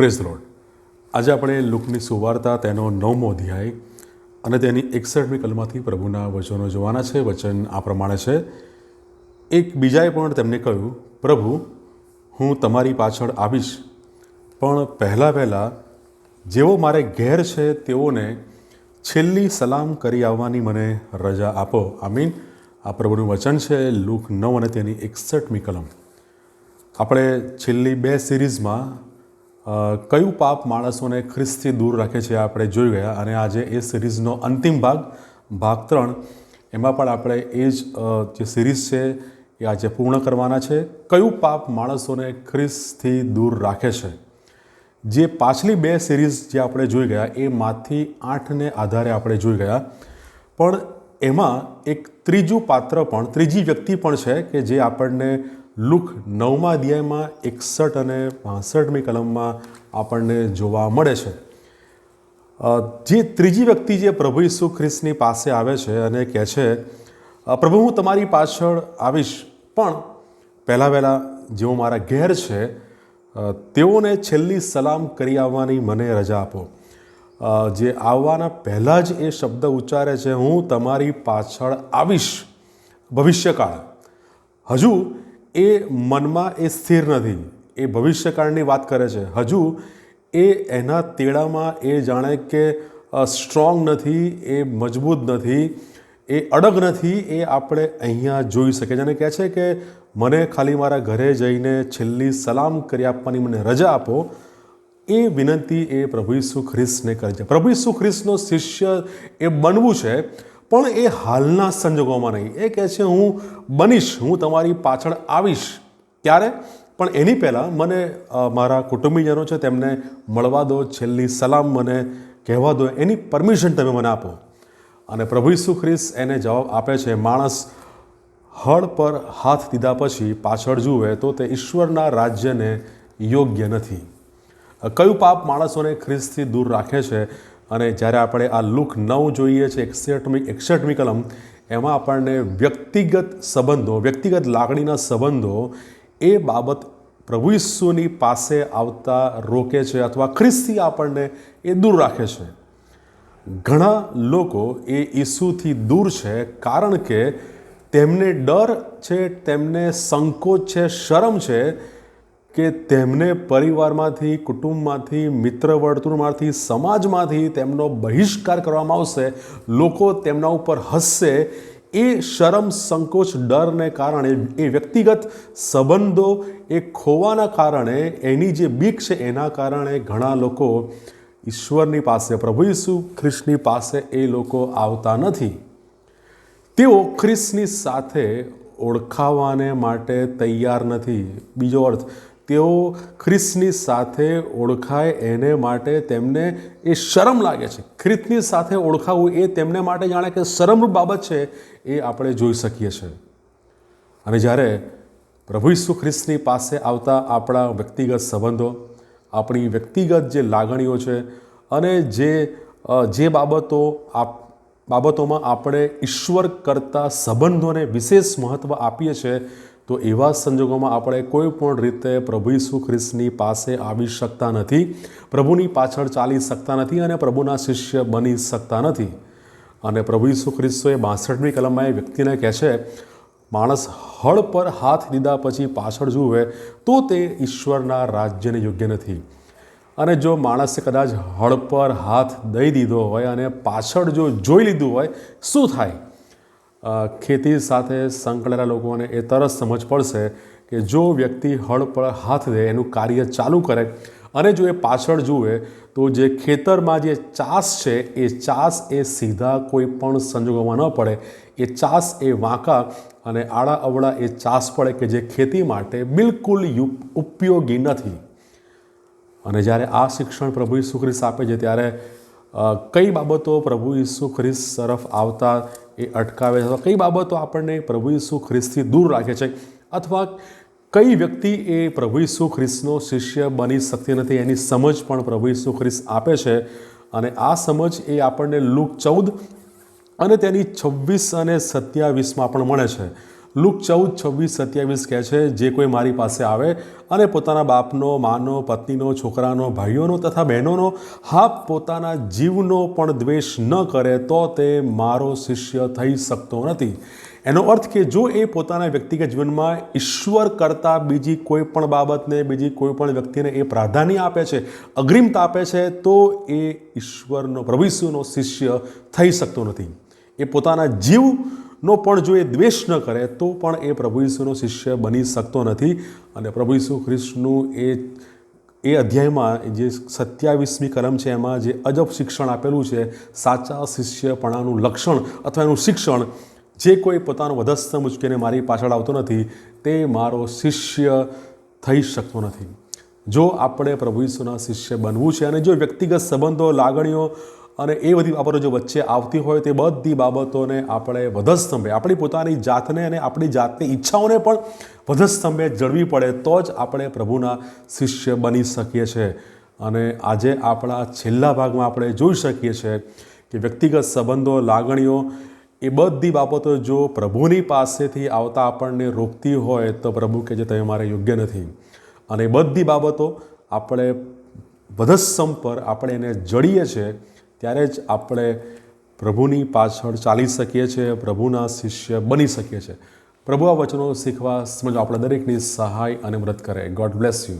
Praise road આજે આપણે લુકની સુવાર્તા, તેનો નવમો અધ્યાય અને તેની એકસઠમી કલમાંથી પ્રભુના વચનો જોવાના છે. વચન આ પ્રમાણે છે. એક બીજાએ પણ તેમને કહ્યું, પ્રભુ, હું તમારી પાછળ આવીશ. પણ પહેલાં પહેલાં જેઓ મારે ઘેર છે, તેઓને છેલ્લી સલામ કરી આવવાની મને રજા આપો. આઈ મીન આ પ્રભુનું વચન છે, લુક નવ અને તેની એકસઠમી કલમ. આપણે છેલ્લી બે સિરીઝમાં કયું પાપ માણસોને ખ્રિસ્તથી દૂર રાખે છે આપણે જોઈ ગયા અને આજે એ સિરીઝનો અંતિમ ભાગ ભાગ ત્રણ, એમાં પણ આપણે એ જ જે સિરીઝ છે એ આજે પૂર્ણ કરવાના છે. કયું પાપ માણસોને ખ્રિસ્તથી દૂર રાખે છે? જે પાછલી બે સિરીઝ જે આપણે જોઈ ગયા એ માંથી આઠને આધારે આપણે જોઈ ગયા. પણ એમાં એક ત્રીજું પાત્ર પણ, ત્રીજી વ્યક્તિ પણ છે કે જે આપણને લુક નવમા અધ્યાયમાં એકસઠ અને પાસઠમી કલમમાં આપણને જોવા મળે છે. જે ત્રીજી વ્યક્તિ જે પ્રભુ ઈસુ ખ્રિસ્તની પાસે આવે છે અને કહે છે પ્રભુ, હું તમારી પાછળ આવીશ, પણ પહેલાં વહેલાં જેઓ મારા ઘેર છે તેઓને છેલ્લી સલામ કરી આવવાની મને રજા આપો. જે આવવાના પહેલાં જ એ શબ્દ ઉચ્ચારે છે, હું તમારી પાછળ આવીશ, ભવિષ્યકાળ. હજુ એ મનમાં એ સ્થિર નથી. એ ભવિષ્યકાળની વાત કરે છે. હજુ એ એના તેડામાં એ જાણે કે સ્ટ્રોંગ નથી, એ મજબૂત નથી, એ અડગ નથી, એ આપણે અહીંયા જોઈ શકીએ. જેને કહે છે કે, મને ખાલી મારા ઘરે જઈને છેલ્લી સલામ કરી આપવાની મને રજા આપો. એ વિનંતી એ પ્રભુ ખ્રિસ્તને કરે છે. પ્રભુ ઈસુ ખ્રિસ્તનો શિષ્ય એ બનવું છે પણ એ હાલના સંજોગોમાં નહીં. એ કહે છે, હું બનીશ, હું તમારી પાછળ આવીશ. ત્યારે પણ એની પહેલાં મને મારા કુટુંબીજનો છે, તેમને મળવા દો, છેલ્લી સલામ મને કહેવા દો, એની પરમિશન તમે મને આપો. અને પ્રભુ ઈસુ ખ્રિસ્ત એને જવાબ આપે છે, માણસ હળ પર હાથ દીધા પછી પાછળ જુએ તો તે ઈશ્વરના રાજ્યને યોગ્ય નથી. કયું પાપ માણસોને ખ્રિસ્તથી દૂર રાખે છે? અને જ્યારે આપણે આ લુક નવ જોઈએ છે, એકસઠમી એકસઠમી કલમ, એમાં આપણને વ્યક્તિગત સંબંધો, વ્યક્તિગત લાગણીના સંબંધો એ બાબત પ્રભુ ઈસુની પાસે આવતા રોકે છે અથવા ખ્રિસ્તી આપણને એ દૂર રાખે છે. ઘણા લોકો એ ઈસુથી દૂર છે કારણ કે તેમને ડર છે, તેમને સંકોચ છે, શરમ છે કે તેમને પરિવારમાંથી, કુટુંબમાંથી મિત્ર વર્તુળમાંથી સમાજમાંથી તેમનો બહિષ્કાર કરવામાં આવશે. લોકો તેમના ઉપર હસશે. એ શરમ, સંકોચ, ડરને કારણે, એ વ્યક્તિગત સંબંધો, એ ખોવાના કારણે, એની જે બીક છે એના કારણે ઘણા લોકો ઈશ્વરની પાસે, પ્રભુ ઈસુ ખ્રિસ્તની પાસે એ લોકો આવતા નથી. તેઓ ખ્રિસ્તની સાથે ઓળખાવાને માટે તૈયાર નથી. બીજો અર્થ તેઓ ખ્રિસ્તની સાથે ઓળખાય એને માટે તેમને એ શરમ લાગે છે. ખ્રિસ્તની સાથે ઓળખાવું એ તેમને માટે જાણે કે શરમરૂપ બાબત છે એ આપણે જોઈ શકીએ છીએ. અને જ્યારે પ્રભુ ઈસુ ખ્રિસ્તની પાસે આવતા આપણા વ્યક્તિગત સંબંધો, આપણી વ્યક્તિગત જે લાગણીઓ છે અને જે જે બાબતો આપ, બાબતોમાં આપણે ઈશ્વર કરતા સંબંધોને વિશેષ મહત્ત્વ આપીએ છીએ તો એવા સંજોગોમાં આપણે કોઈ પણ રીતે પ્રભુ ઈસુ ખ્રિસ્તની પાસે આવી શકતા નથી, પ્રભુની પાછળ ચાલી શકતા નથી અને પ્રભુના શિષ્ય બની શકતા નથી. અને પ્રભુ ઈસુ ખ્રિસ્તોએ બાસઠમી કલમમાં એ વ્યક્તિને કહે છે, માણસ હળ પર હાથ દીધા પછી પાછળ જુએ તો તે ઈશ્વરના રાજ્યને યોગ્ય નથી. અને જો માણસે કદાચ હળ પર હાથ દઈ દીધો હોય અને પાછળ જો જોઈ લીધું હોય, શું થાય? ખેતી સાથે સંકળાયેલા લોકોને એ તરત સમજ પડશે કે જો વ્યક્તિ હળ પર હાથ દે, એનું કાર્ય ચાલુ કરે અને જો એ પાછળ જુએ, તો જે ખેતરમાં જે ચાસ છે, એ ચાસ એ સીધા કોઈ પણ સંજોગોમાં ન પડે. એ ચાસ એ વાંકા અને આડા અવળા એ ચાસ પડે કે જે ખેતી માટે બિલકુલ ઉપયોગી નથી. અને જ્યારે આ શિક્ષણ પ્રભુ ઈસુ ખ્રિસ્ત આપે છે, ત્યારે કઈ બાબતો પ્રભુ ઈસુ ખ્રિસ્ત તરફ આવતા એ અટકાવે છે? અથવા કઈ બાબતો આપણને પ્રભુ ઈસુ ખ્રિસ્તથી દૂર રાખે છે? અથવા કઈ વ્યક્તિ એ પ્રભુ ઈસુ ખ્રિસ્તનો શિષ્ય બની શકતી નથી? એની સમજ પણ પ્રભુ ઈસુ ખ્રિસ્ત આપે છે. અને આ સમજ એ આપણને લુક ચૌદ અને તેની છવ્વીસ અને સત્યાવીસમાં પણ મળે છે. લુક ચૌદ, છવ્વીસ, સત્યાવીસ કહે છે, જે કોઈ મારી પાસે આવે અને પોતાના બાપનો, માનો, પત્નીનો, છોકરાનો, ભાઈઓનો તથા બહેનોનો હા પોતાના જીવનો પણ દ્વેષ ન કરે તો તે મારો શિષ્ય થઈ શકતો નથી. એનો અર્થ કે જો એ પોતાના વ્યક્તિગત જીવનમાં ઈશ્વર કરતાં બીજી કોઈ પણ બાબતને, બીજી કોઈ પણ વ્યક્તિને એ પ્રાધાન્ય આપે છે, અગ્રિમતા આપે છે, તો એ ઈશ્વરનો, પ્રભુ શિષ્ય થઈ શકતો નથી. એ પોતાના જીવનો પણ જો એ દ્વેષ ન કરે, તો પણ એ પ્રભુ ઈસુનો શિષ્ય બની શકતો નથી. અને પ્રભુ ઈસુ ખ્રિસ્તનું એ એ અધ્યાયમાં જે સત્યાવીસમી કલમ છે, એમાં જે અજબ શિક્ષણ આપેલું છે, સાચા શિષ્યપણાનું લક્ષણ અથવા એનું શિક્ષણ, જે કોઈ પોતાનો વધસ્ત મુચકીને મારી પાછળ આવતો નથી, તે મારો શિષ્ય થઈ શકતો નથી. જો આપણે પ્રભુ ઈસુના શિષ્ય બનવું છે અને જો વ્યક્તિગત સંબંધો, લાગણીઓ અને એ બધી બાબતો જો વચ્ચે આવતી હોય તે બધી બાબતોને આપણે વધસ્તંભે, આપણી પોતાની જાતને અને આપણી જાતની ઈચ્છાઓને પણ વધસ્તંભે જળવી પડે તો જ આપણે પ્રભુના શિષ્ય બની શકીએ છીએ. અને આજે આપણા છેલ્લા ભાગમાં આપણે જોઈ શકીએ છીએ કે વ્યક્તિગત સંબંધો, લાગણીઓ, એ બધી બાબતો જો પ્રભુની પાસેથી આવતા આપણને રોકતી હોય તો પ્રભુ કે જે તમે મારે યોગ્ય નથી. અને એ બધી બાબતો આપણે વધસ્સમ પર આપણે એને જડીએ છીએ ત્યારે જ આપણે પ્રભુની પાછળ ચાલી શકીએ છીએ, પ્રભુના શિષ્ય બની શકીએ છીએ. પ્રભુ આ વચનો શીખવા સમજો, આપણે દરેકની સહાય અને મદદ કરે. God bless you